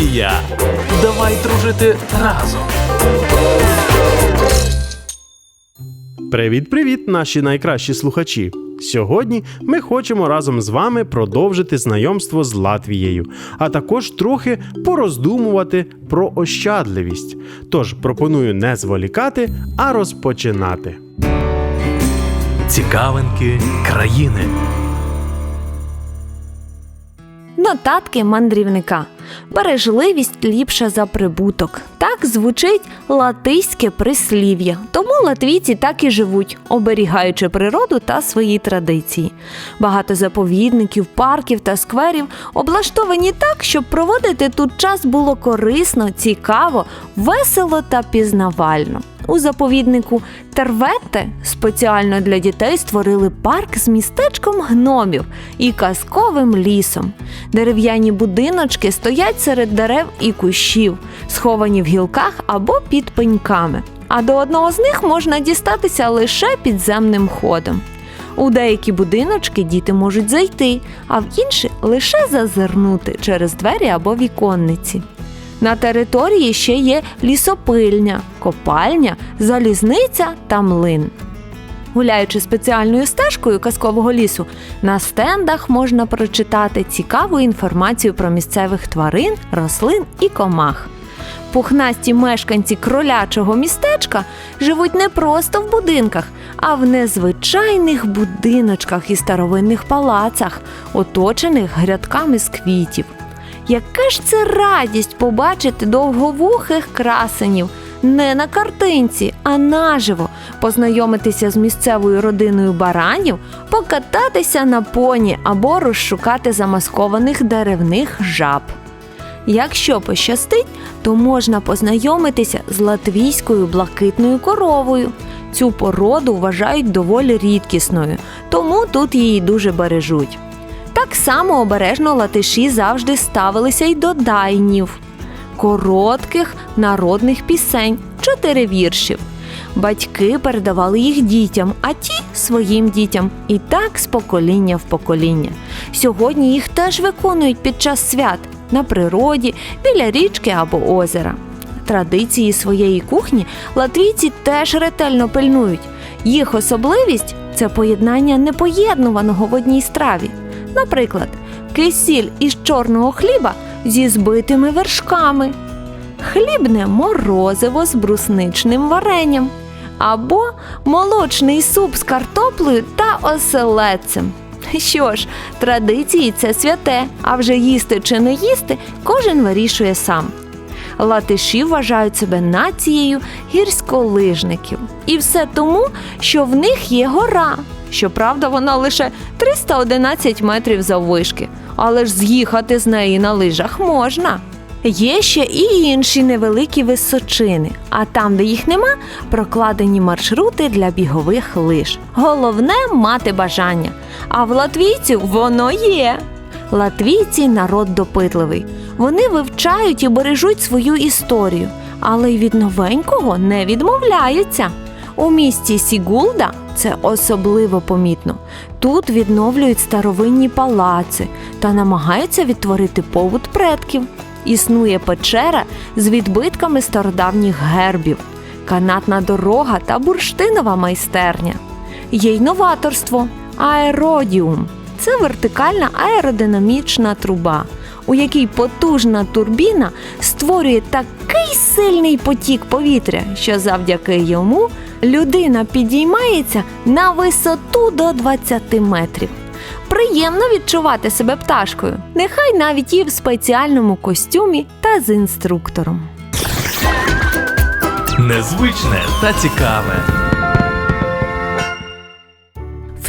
Латвія. Давай дружити разом. Привіт-привіт, наші найкращі слухачі! Сьогодні ми хочемо разом з вами продовжити знайомство з Латвією, а також трохи пороздумувати про ощадливість. Тож пропоную не зволікати, а розпочинати. Цікавинки країни. Нотатки мандрівника. Бережливість ліпша за прибуток. Так звучить латиське прислів'я. Тому латвійці так і живуть, оберігаючи природу та свої традиції. Багато заповідників, парків та скверів облаштовані так, щоб проводити тут час було корисно, цікаво, весело та пізнавально. У заповіднику Терветте спеціально для дітей створили парк з містечком гномів і казковим лісом. Дерев'яні будиночки стоять серед дерев і кущів, сховані в гілках або під пеньками. А до одного з них можна дістатися лише підземним ходом. У деякі будиночки діти можуть зайти, а в інші лише зазирнути через двері або віконниці. На території ще є лісопильня, копальня, залізниця та млин. Гуляючи спеціальною стежкою казкового лісу, на стендах можна прочитати цікаву інформацію про місцевих тварин, рослин і комах. Пухнасті мешканці кролячого містечка живуть не просто в будинках, а в незвичайних будиночках і старовинних палацах, оточених грядками з квітів. Яка ж це радість побачити довговухих красенів не на картинці, а наживо, познайомитися з місцевою родиною баранів, покататися на поні або розшукати замаскованих деревних жаб. Якщо пощастить, то можна познайомитися з латвійською блакитною коровою. Цю породу вважають доволі рідкісною, тому тут її дуже бережуть. Так само обережно латиші завжди ставилися й до дайнів коротких народних пісень, чотири віршів. Батьки передавали їх дітям, а ті своїм дітям, і так з покоління в покоління. Сьогодні їх теж виконують під час свят на природі, біля річки або озера. Традиції своєї кухні латвійці теж ретельно пильнують. Їх особливість це поєднання непоєднуваного в одній страві. Наприклад, кисіль із чорного хліба зі збитими вершками, хлібне морозиво з брусничним варенням, або молочний суп з картоплею та оселедцем. Що ж, традиції це святе, а вже їсти чи не їсти кожен вирішує сам. Латиші вважають себе нацією гірськолижників. І все тому, що в них є гора. Щоправда, вона лише 311 метрів заввишки, але ж з'їхати з неї на лижах можна. Є ще і інші невеликі височини, а там, де їх нема, прокладені маршрути для бігових лиж. Головне мати бажання. А в латвійців воно є. Латвійці народ допитливий. Вони вивчають і бережуть свою історію, але й від новенького не відмовляються. У місті Сігулда це особливо помітно. Тут відновлюють старовинні палаци та намагаються відтворити побут предків. Існує печера з відбитками стародавніх гербів, канатна дорога та бурштинова майстерня. Є й новаторство аеродіум. Це вертикальна аеродинамічна труба, у якій потужна турбіна створює такий сильний потік повітря, що завдяки йому людина підіймається на висоту до 20 метрів. Приємно відчувати себе пташкою, нехай навіть і в спеціальному костюмі та з інструктором. Незвичне та цікаве.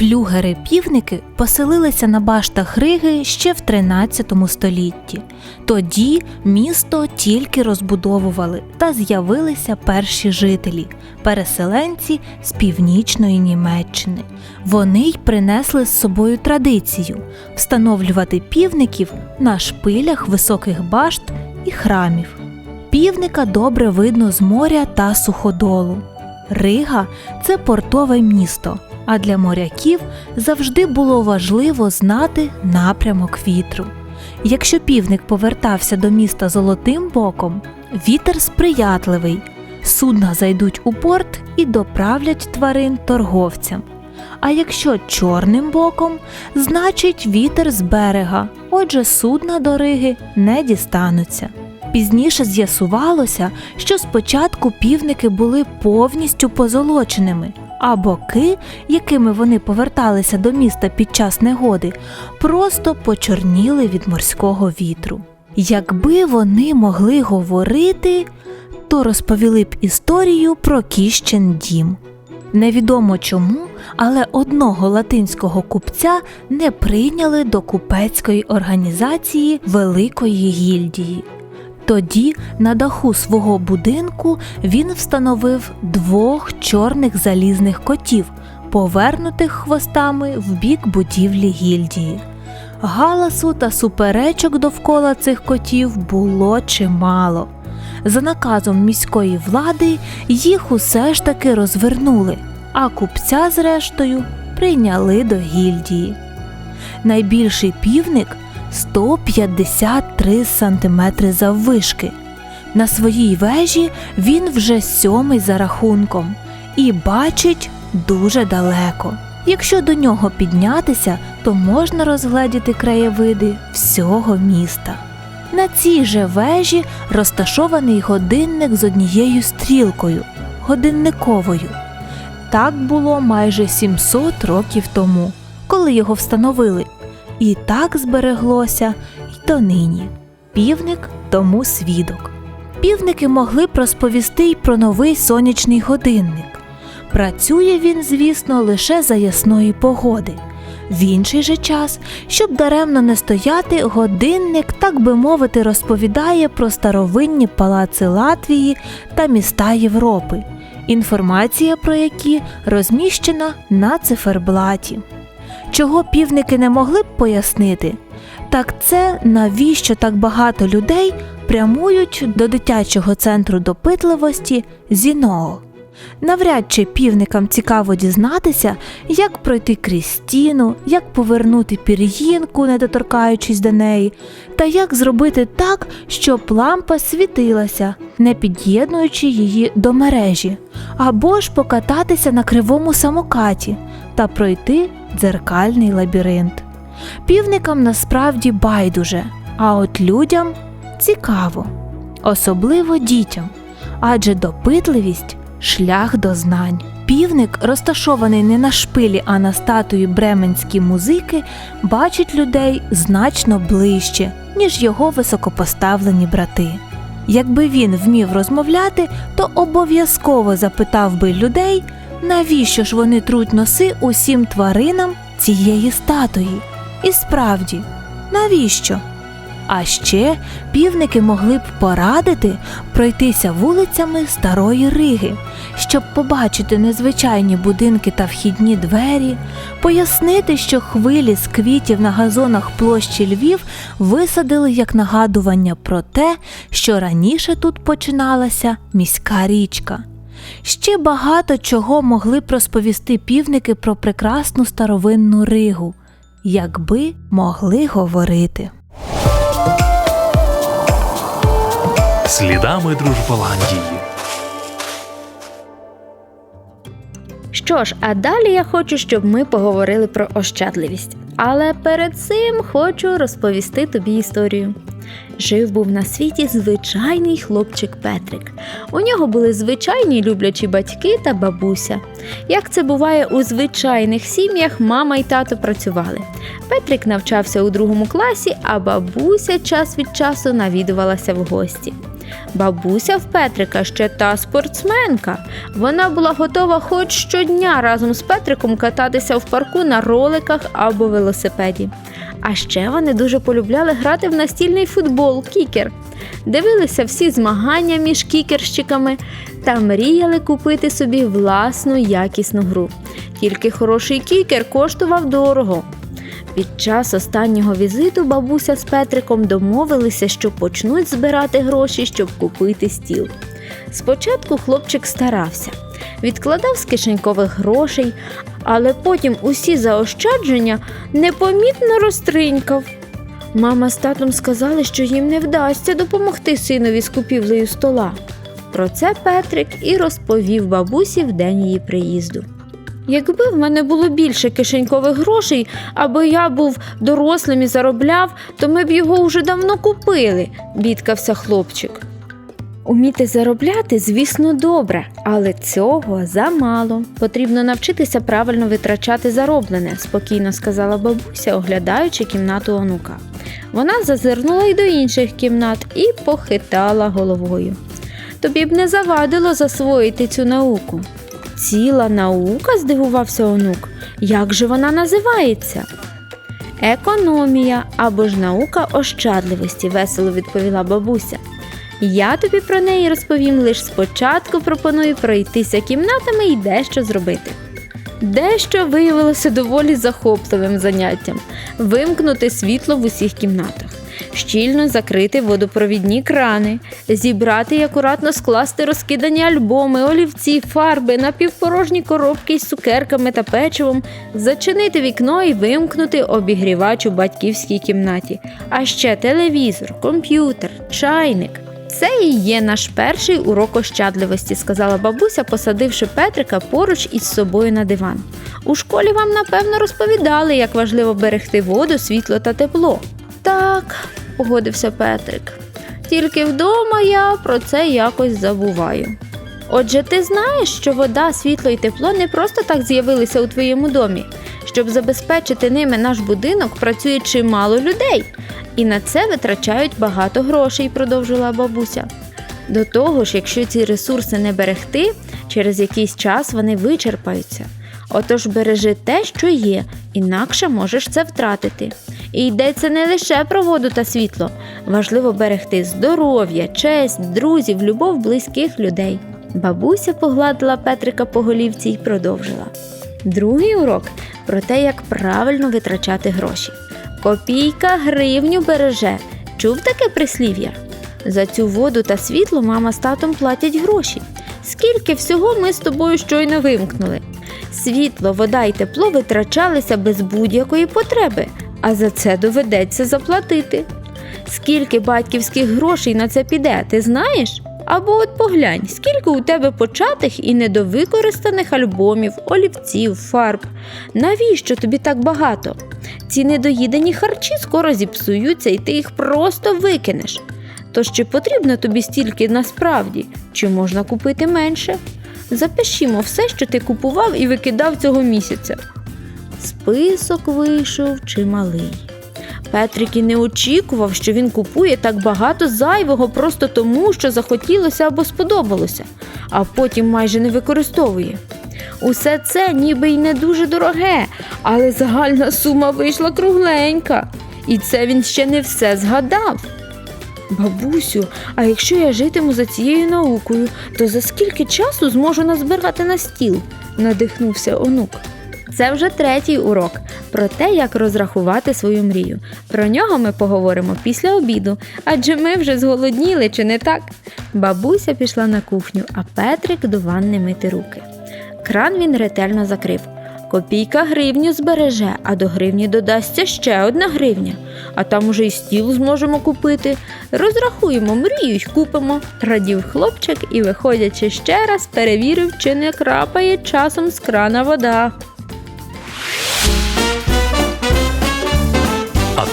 Флюгери-півники поселилися на баштах Риги ще в 13 столітті. Тоді місто тільки розбудовували та з'явилися перші жителі, переселенці з північної Німеччини. Вони й принесли з собою традицію встановлювати півників на шпилях високих башт і храмів. Півника добре видно з моря та суходолу. Рига це портове місто, а для моряків завжди було важливо знати напрямок вітру. Якщо півник повертався до міста золотим боком, вітер сприятливий. Судна зайдуть у порт і доправлять тварин торговцям. А якщо чорним боком, значить вітер з берега, отже, судна до Риги не дістануться. Пізніше з'ясувалося, що спочатку півники були повністю позолоченими, а боки, якими вони поверталися до міста під час негоди, просто почорніли від морського вітру. Якби вони могли говорити, то розповіли б історію про Кіщен дім. Невідомо чому, але одного латинського купця не прийняли до купецької організації Великої гільдії. Тоді на даху свого будинку він встановив двох чорних залізних котів, повернутих хвостами в бік будівлі гільдії. Галасу та суперечок довкола цих котів було чимало. За наказом міської влади їх усе ж таки розвернули, а купця, зрештою, прийняли до гільдії. Найбільший півник 153 см заввишки. На своїй вежі він вже сьомий за рахунком і бачить дуже далеко. Якщо до нього піднятися, то можна розгледіти краєвиди всього міста. На цій же вежі розташований годинник з однією стрілкою годинниковою. Так було майже 700 років тому, коли його встановили, і так збереглося й донині. Півник тому свідок. Півники могли б розповісти й про новий сонячний годинник. Працює він, звісно, лише за ясної погоди. В інший же час, щоб даремно не стояти, годинник, так би мовити, розповідає про старовинні палаци Латвії та міста Європи, інформація про які розміщена на циферблаті. Чого півники не могли б пояснити, так це навіщо так багато людей прямують до дитячого центру допитливості ЗІНОО. Навряд чи півникам цікаво дізнатися, як пройти крізь стіну, як повернути пір'їнку, не доторкаючись до неї, та як зробити так, щоб лампа світилася, не під'єднуючи її до мережі, або ж покататися на кривому самокаті та пройти дзеркальний лабіринт. Півникам насправді байдуже, а от людям цікаво, особливо дітям, адже допитливість шлях до знань. Півник, розташований не на шпилі, а на статуї бременські музики, бачить людей значно ближче, ніж його високопоставлені брати. Якби він вмів розмовляти, то обов'язково запитав би людей, навіщо ж вони труть носи усім тваринам цієї статуї. І справді, навіщо? А ще півники могли б порадити пройтися вулицями Старої Риги, щоб побачити незвичайні будинки та вхідні двері, пояснити, що хвилі з квітів на газонах площі Львів висадили як нагадування про те, що раніше тут починалася міська річка. Ще багато чого могли б розповісти півники про прекрасну старовинну Ригу, якби могли говорити. Слідами Дружболандії. Що ж, а далі я хочу, щоб ми поговорили про ощадливість. Але перед цим хочу розповісти тобі історію. Жив був на світі звичайний хлопчик Петрик. У нього були звичайні люблячі батьки та бабуся. Як це буває у звичайних сім'ях, мама й тато працювали. Петрик навчався у другому класі, а бабуся час від часу навідувалася в гості. Бабуся в Петрика ще та спортсменка. Вона була готова хоч щодня разом з Петриком кататися в парку на роликах або велосипеді. А ще вони дуже полюбляли грати в настільний футбол кікер. Дивилися всі змагання між кікерщиками та мріяли купити собі власну якісну гру. Тільки хороший кікер коштував дорого. Під час останнього візиту бабуся з Петриком домовилися, що почнуть збирати гроші, щоб купити стіл. Спочатку хлопчик старався, відкладав з кишенькових грошей, але потім усі заощадження непомітно розтринькав. Мама з татом сказали, що їм не вдасться допомогти синові з купівлею стола. Про це Петрик і розповів бабусі в день її приїзду. Якби в мене було більше кишенькових грошей, або я був дорослим і заробляв, то ми б його вже давно купили, бідкався хлопчик. Уміти заробляти, звісно, добре, але цього замало. Потрібно навчитися правильно витрачати зароблене, спокійно сказала бабуся, оглядаючи кімнату онука. Вона зазирнула й до інших кімнат і похитала головою. Тобі б не завадило засвоїти цю науку. Ціла наука, здивувався онук. Як же вона називається? Економія або ж наука ощадливості, весело відповіла бабуся. Я тобі про неї розповім лише спочатку пропоную пройтися кімнатами і дещо зробити. Дещо виявилося доволі захопливим заняттям вимкнути світло в усіх кімнатах, щільно закрити водопровідні крани, зібрати і акуратно скласти розкидані альбоми, олівці, фарби, напівпорожні коробки із цукерками та печивом, зачинити вікно і вимкнути обігрівач у батьківській кімнаті, а ще телевізор, комп'ютер, чайник. Це і є наш перший урок ощадливості, сказала бабуся, посадивши Петрика поруч із собою на диван. У школі вам, напевно, розповідали, як важливо берегти воду, світло та тепло. Так, погодився Петрик. Тільки вдома я про це якось забуваю. Отже, ти знаєш, що вода, світло і тепло не просто так з'явилися у твоєму домі. Щоб забезпечити ними наш будинок, працює чимало людей, і на це витрачають багато грошей, продовжила бабуся. До того ж, якщо ці ресурси не берегти, через якийсь час вони вичерпаються. Отож бережи те, що є, інакше можеш це втратити. І йдеться не лише про воду та світло. Важливо берегти здоров'я, честь, друзів, любов близьких людей. Бабуся погладила Петрика по голівці і продовжила. Другий урок про те, як правильно витрачати гроші. Копійка гривню береже. Чув таке прислів'я? За цю воду та світло мама з татом платять гроші. Скільки всього ми з тобою щойно вимкнули. Світло, вода і тепло витрачалися без будь-якої потреби, а за це доведеться заплатити. Скільки батьківських грошей на це піде, ти знаєш? Або от поглянь, скільки у тебе початих і недовикористаних альбомів, олівців, фарб. Навіщо тобі так багато? Ці недоїдені харчі скоро зіпсуються, і ти їх просто викинеш. Тож чи потрібно тобі стільки насправді, чи можна купити менше? Запишімо все, що ти купував і викидав цього місяця. Список вийшов чималий. Петрик і не очікував, що він купує так багато зайвого просто тому, що захотілося або сподобалося, а потім майже не використовує. Усе це ніби й не дуже дороге, але загальна сума вийшла кругленька. І це він ще не все згадав. Бабусю, а якщо я житиму за цією наукою, то за скільки часу зможу назбирати на стіл? надихнувся онук. Це вже третій урок про те, як розрахувати свою мрію. Про нього ми поговоримо після обіду, адже ми вже зголодніли, чи не так? Бабуся пішла на кухню, а Петрик до ванни мити руки. Кран він ретельно закрив. Копійка гривню збереже, а до гривні додасться ще одна гривня. А там уже й стіл зможемо купити. Розрахуємо мрію й купимо, радів хлопчик і, виходячи ще раз, перевірив, чи не крапає часом з крана вода.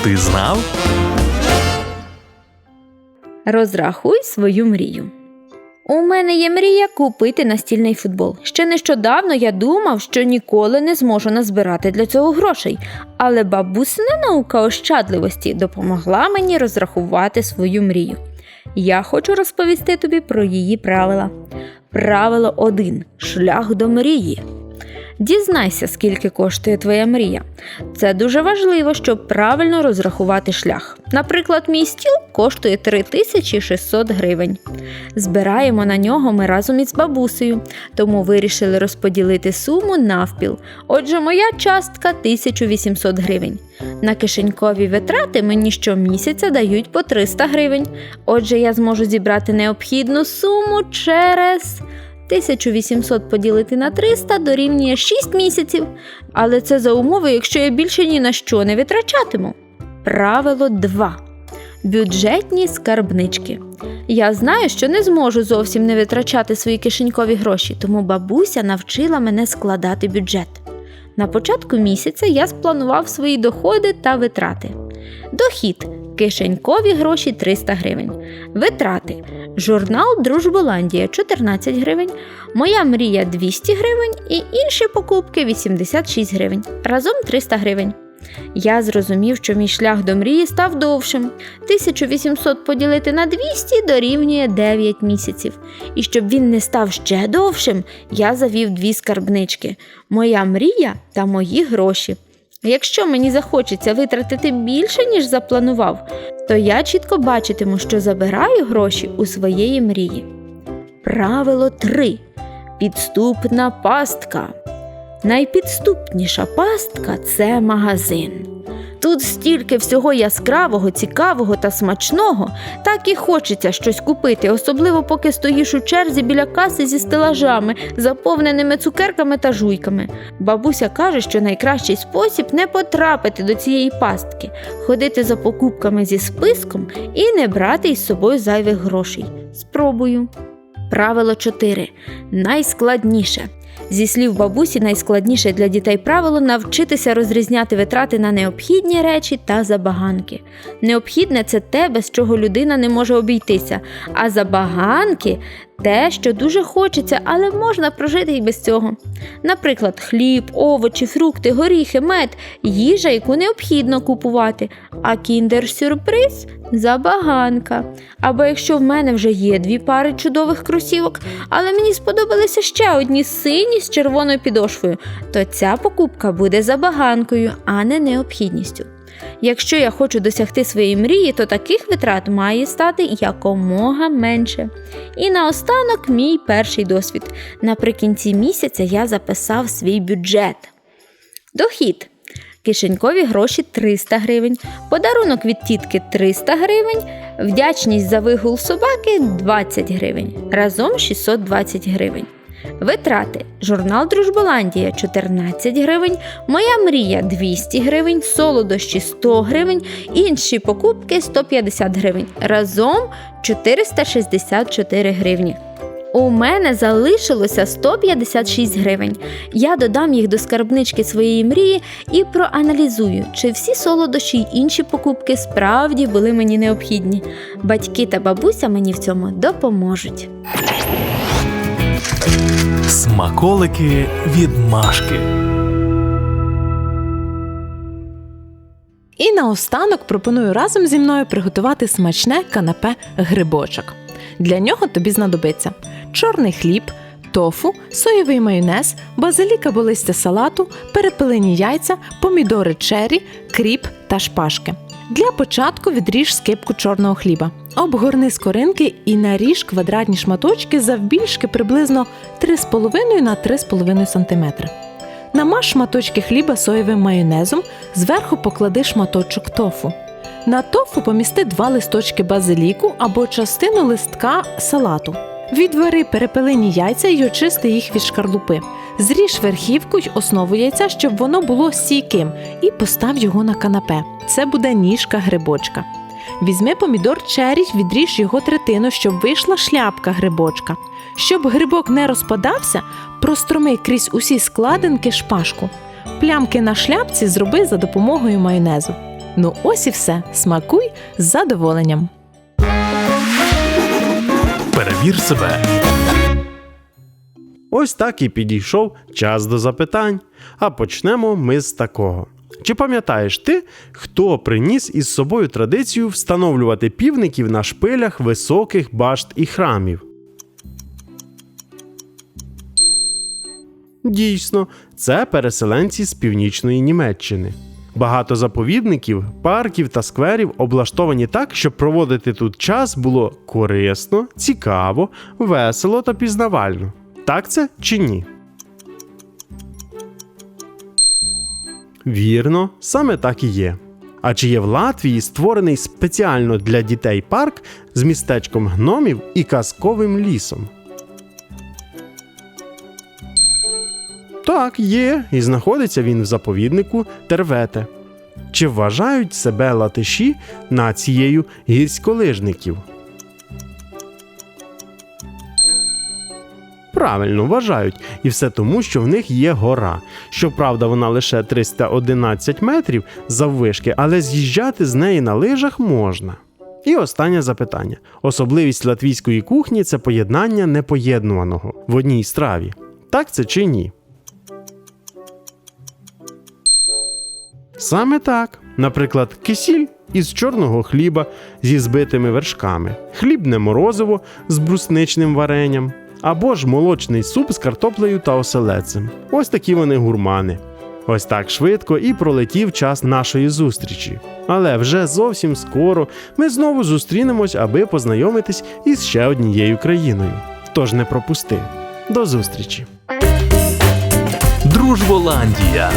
Ти знав? Розрахуй свою мрію. У мене є мрія купити настільний футбол. Ще нещодавно я думав, що ніколи не зможу назбирати для цього грошей, але бабусина наука ощадливості допомогла мені розрахувати свою мрію. Я хочу розповісти тобі про її правила. Правило 1. Шлях до мрії. Дізнайся, скільки коштує твоя мрія. Це дуже важливо, щоб правильно розрахувати шлях. Наприклад, мій стіл коштує 3600 гривень. Збираємо на нього ми разом із бабусею, тому вирішили розподілити суму навпіл. Отже, моя частка 1800 гривень. На кишенькові витрати мені щомісяця дають по 300 гривень. Отже, я зможу зібрати необхідну суму через 1800 поділити на 300 дорівнює 6 місяців. Але це за умови, якщо я більше ні на що не витрачатиму. Правило 2. Бюджетні скарбнички. Я знаю, що не зможу зовсім не витрачати свої кишенькові гроші, тому бабуся навчила мене складати бюджет. На початку місяця я спланував свої доходи та витрати. Дохід кишенькові гроші 300 гривень. Витрати журнал Дружболандія 14 гривень, моя мрія 200 гривень і інші покупки 86 гривень. Разом 300 гривень. Я зрозумів, що мій шлях до мрії став довшим. 1800 поділити на 200 дорівнює 9 місяців. І щоб він не став ще довшим, я завів дві скарбнички: моя мрія та мої гроші. Якщо мені захочеться витратити більше, ніж запланував, то я чітко бачитиму, що забираю гроші у своєї мрії. Правило 3. Підступна пастка. Найпідступніша пастка це магазин. Тут стільки всього яскравого, цікавого та смачного, так і хочеться щось купити, особливо поки стоїш у черзі біля каси зі стелажами, заповненими цукерками та жуйками. Бабуся каже, що найкращий спосіб не потрапити до цієї пастки, ходити за покупками зі списком і не брати із собою зайвих грошей. Спробую. Правило 4. Найскладніше. Зі слів бабусі, найскладніше для дітей правило навчитися розрізняти витрати на необхідні речі та забаганки. Необхідне це те, без чого людина не може обійтися, а забаганки те, що дуже хочеться, але можна прожити і без цього. Наприклад, хліб, овочі, фрукти, горіхи, мед, їжа, яку необхідно купувати, а кіндер-сюрприз забаганка. Або якщо в мене вже є дві пари чудових кросівок, але мені сподобалися ще одні сині з червоною підошвою, то ця покупка буде забаганкою, а не необхідністю. Якщо я хочу досягти своєї мрії, то таких витрат має стати якомога менше. І наостанок мій перший досвід. Наприкінці місяця я записав свій бюджет. Дохід. Кишенькові гроші 300 гривень, подарунок від тітки 300 гривень, вдячність за вигул собаки 20 гривень, разом 620 гривень. Витрати: журнал Дружболандія 14 гривень, моя мрія 200 гривень, солодощі 100 гривень, інші покупки 150 гривень. Разом 464 гривні. У мене залишилося 156 гривень. Я додам їх до скарбнички своєї мрії і проаналізую, чи всі солодощі й інші покупки справді були мені необхідні. Батьки та бабуся мені в цьому допоможуть. Смаколики від Машки. І наостанок пропоную разом зі мною приготувати смачне канапе грибочок. Для нього тобі знадобиться чорний хліб, тофу, соєвий майонез, базилік або листя салату, перепилені яйця, помідори чері, кріп та шпажки. Для початку відріж скипку чорного хліба. Обгорни скоринки і наріж квадратні шматочки завбільшки приблизно 3,5 на 3,5 см. Намаж шматочки хліба соєвим майонезом, зверху поклади шматочок тофу. На тофу помісти два листочки базиліку або частину листка салату. Відвари перепелені яйця і очисти їх від шкарлупи. Зріж верхівку й основу яйця, щоб воно було стійким, і постав його на канапе. Це буде ніжка грибочка. Візьми помідор чері, й відріж його третину, щоб вийшла шляпка грибочка. Щоб грибок не розпадався, простроми крізь усі складинки шпажку. Плямки на шляпці зроби за допомогою майонезу. Ну ось і все. Смакуй з задоволенням. Перевір себе. Ось так і підійшов час до запитань. А почнемо ми з такого. Чи пам'ятаєш ти, хто приніс із собою традицію встановлювати півників на шпилях високих башт і храмів? Дійсно, це переселенці з північної Німеччини. Багато заповідників, парків та скверів облаштовані так, щоб проводити тут час було корисно, цікаво, весело та пізнавально. Так це чи ні? Вірно, саме так і є. А чи є в Латвії створений спеціально для дітей парк з містечком гномів і казковим лісом? Так, є, і знаходиться він в заповіднику Тервете. Чи вважають себе латиші нацією гірськолижників? Правильно вважають, і все тому, що в них є гора. Щоправда, вона лише 311 метрів заввишки, але з'їжджати з неї на лижах можна. І останнє запитання: особливість латвійської кухні це поєднання непоєднуваного в одній страві. Так це чи ні? Саме так. Наприклад, кисіль із чорного хліба зі збитими вершками, хлібне морозиво з брусничним варенням, або ж молочний суп з картоплею та оселецем. Ось такі вони гурмани. Ось так швидко і пролетів час нашої зустрічі. Але вже зовсім скоро ми знову зустрінемось, аби познайомитись із ще однією країною. Тож не пропусти. До зустрічі! Дружболандія.